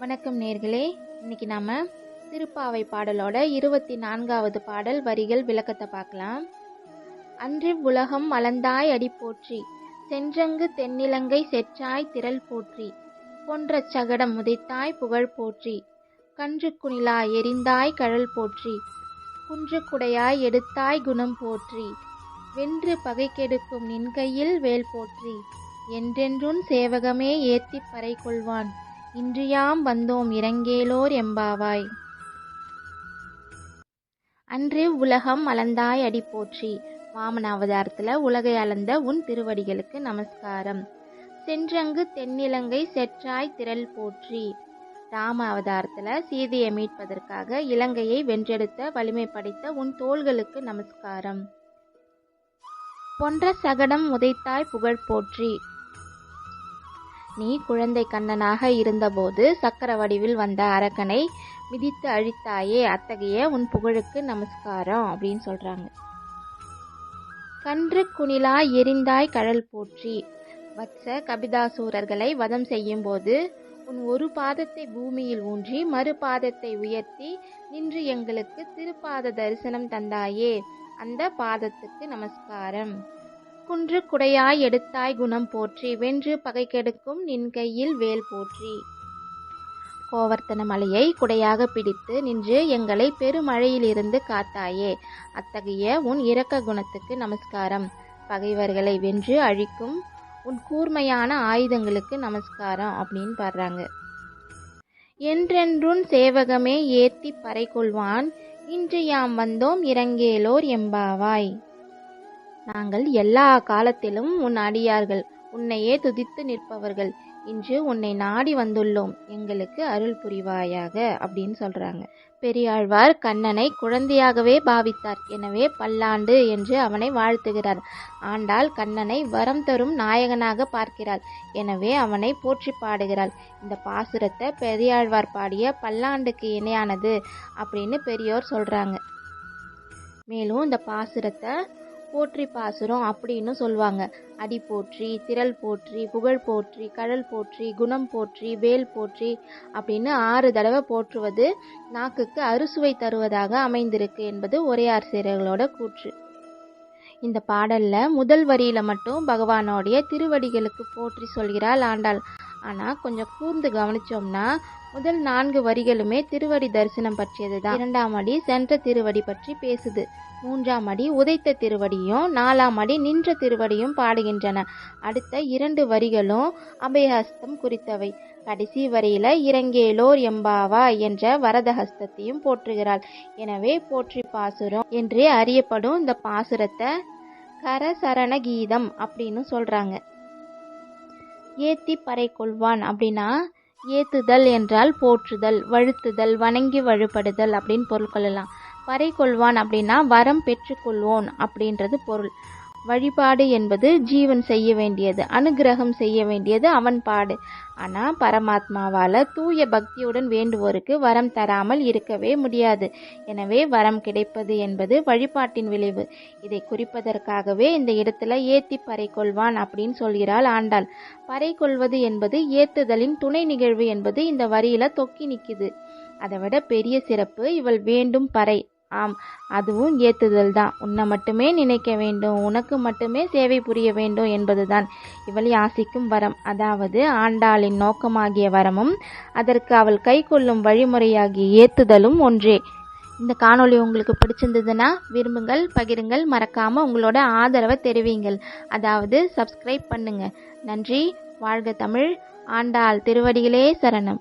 வணக்கம் நேர்களே. இன்னைக்கு நாம திருப்பாவை பாடலோட இருபத்தி நான்காவது பாடல் வரிகள் விளக்கத்தை பார்க்கலாம். அன்று உலகம் மலந்தாய் அடி போற்றி சென்றங்கு தென்னிலங்கை செற்றாய் திரள் போற்றி பொன்ற சகடம் முதைத்தாய் புகழ் போற்றி கன்று குணிலா எரிந்தாய் கழல் போற்றி குன்று குடையாய் எடுத்தாய் குணம் போற்றி வென்று பகை கெடுக்கும் நின் கையில் வேல் போற்றி என்றென்றும் சேவகமே ஏத்திப் பறை கொள்வான். இன்றியாம் வந்தோம் இறங்கேலோர் எம்பாவாய். அன்று உலகம் அளந்தாய் அடி போற்றி வாமன அவதாரத்தில் உலகை அளந்த உன் திருவடிகளுக்கு நமஸ்காரம். சென்றங்கு தென்னிலங்கை செற்றாய் திரள் போற்றி. ராம அவதாரத்தில் சீதையை மீட்பதற்காக இலங்கையை வென்றெடுத்த வலிமை படைத்த உன் தோள்களுக்கு நமஸ்காரம். பொன்ற சகடம் உதைத்தாய் புகழ் போற்றி. நீ குழந்தை கண்ணனாக இருந்தபோது சக்கர வடிவில் வந்த அரக்கனை மிதித்து அழித்தாயே அத்தகைய உன் புகழுக்கு நமஸ்காரம் அப்படின்னு சொல்றாங்க. கன்று குணிலா எரிந்தாய் கழல் போற்றி. வத்ச கபிதாசூரர்களை வதம் செய்யும் போது உன் ஒரு பாதத்தை பூமியில் ஊன்றி மறு பாதத்தை உயர்த்தி நின்று எங்களுக்கு திருப்பாத தரிசனம் தந்தாயே அந்த பாதத்துக்கு நமஸ்காரம். குன்று குடையாய் எடுத்தாய் குணம் போற்றி வென்று பகை கெடுக்கும் நின் கையில் வேல் போற்றி. கோவர்த்தன மலையை குடையாக பிடித்து நின்று எங்களை பெருமழையிலிருந்து காத்தாயே. அத்தகைய உன் இரக்க குணத்துக்கு நமஸ்காரம். பகைவர்களை வென்று அழிக்கும் உன் கூர்மையான ஆயுதங்களுக்கு நமஸ்காரம் அப்படின்னு பாடுறாங்க. என்றென்றும் சேவகமே ஏத்தி பறை கொள்வான். இன்று யாம் வந்தோம் இறங்கேலோர் எம்பாவாய். நாங்கள் எல்லா காலத்திலும் உன் அடியார்கள் உன்னையே துதித்து நிற்பவர்கள். இன்று உன்னை நாடி வந்துள்ளோம். எங்களுக்கு அருள் புரிவாயாக அப்படின்னு சொல்றாங்க. பெரியாழ்வார் கண்ணனை குழந்தையாகவே பாவித்தார். எனவே பல்லாண்டு என்று அவனை வாழ்த்துகிறார். ஆண்டாள் கண்ணனை வரம் தரும் நாயகனாக பார்க்கிறாள். எனவே அவனை போற்றி பாடுகிறாள். இந்த பாசுரத்தை பெரியாழ்வார் பாடிய பல்லாண்டுக்கு இணையானது அப்படின்னு பெரியோர் சொல்றாங்க. மேலும் இந்த பாசுரத்தை போற்றி பாசுரம் அப்படின்னு சொல்லுவாங்க. அடி போற்றி திரள் போற்றி புகழ் போற்றி கடல் போற்றி குணம் போற்றி வேல் போற்றி அப்படின்னு ஆறு தடவை போற்றுவது நாக்குக்கு அறுசுவை தருவதாக அமைந்திருக்கு என்பது ஒரே ஆசிரியர்களோட கூற்று. இந்த பாடல்ல முதல் வரியில மட்டும் பகவானோடைய திருவடிகளுக்கு போற்றி சொல்கிறாள் ஆண்டாள். ஆனா கொஞ்சம் கூர்ந்து கவனிச்சோம்னா முதல் நான்கு வரிகளுமே திருவடி தரிசனம் பற்றியது தான் இரண்டாம் அடி சென்ற திருவடி பற்றி பேசுது. மூன்றாம் அடி உதைத்த திருவடியும் நாலாம் அடி நின்ற திருவடியும் பாடுகின்றன. அடுத்த இரண்டு வரிகளும் அபயஹஸ்தம் குறித்தவை. கடைசி வரியில இறங்கேலோர் எம்பாவா என்ற வரதஹஸ்தத்தையும் போற்றுகிறாள். எனவே போற்றி பாசுரம் என்றே அறியப்படும் இந்த பாசுரத்தை கரசரண கீதம் அப்படின்னு சொல்றாங்க. ஏத்தி பறை கொள்வான் அப்படின்னா ஏத்துதல் என்றால் போற்றுதல் வழுத்துதல் வணங்கி வழிபடுதல் அப்படின்னு பொருள் கொள்ளலாம் பறை கொள்வான் அப்படின்னா வரம் பெற்றுக்கொள்வோன் அப்படின்றது பொருள். வழிபாடு என்பது ஜீவன் செய்ய வேண்டியது அனுகிரகம் செய்ய வேண்டியது அவன் பாடு. ஆனால் பரமாத்மாவால் தூய பக்தியுடன் வேண்டுவோருக்கு வரம் தராமல் இருக்கவே முடியாது. எனவே வரம் கிடைப்பது என்பது வழிபாட்டின் விளைவு. இதை குறிப்பதற்காகவே இந்த இடத்துல ஏத்தி பறை கொள்வான் அப்படின்னு சொல்கிறாள் ஆண்டாள். பறை கொள்வது என்பது ஏத்துதலின் துணை நிகழ்வு என்பது இந்த வரியில தொக்கி நிற்குது அதை விட பெரிய சிறப்பு இவள் வேண்டும் பறை. ஆம் அதுவும் ஏத்துதல் தான். உன்னை மட்டுமே நினைக்க வேண்டும். உனக்கு மட்டுமே சேவை புரிய வேண்டும் என்பதுதான் இவள் யாசிக்கும் வரம். அதாவது ஆண்டாளின் நோக்கமாகிய வரமும் அதற்கு அவள் கை கொள்ளும் வழிமுறையாகிய ஏத்துதலும் ஒன்றே. இந்த காணொளி உங்களுக்கு பிடிச்சிருந்ததுன்னா விரும்புங்கள் பகிருங்கள் மறக்காமல் உங்களோட ஆதரவை தெரிவிங்கள். அதாவது சப்ஸ்கிரைப் பண்ணுங்கள் நன்றி வாழ்க தமிழ் ஆண்டாள் திருவடிகளே சரணம்.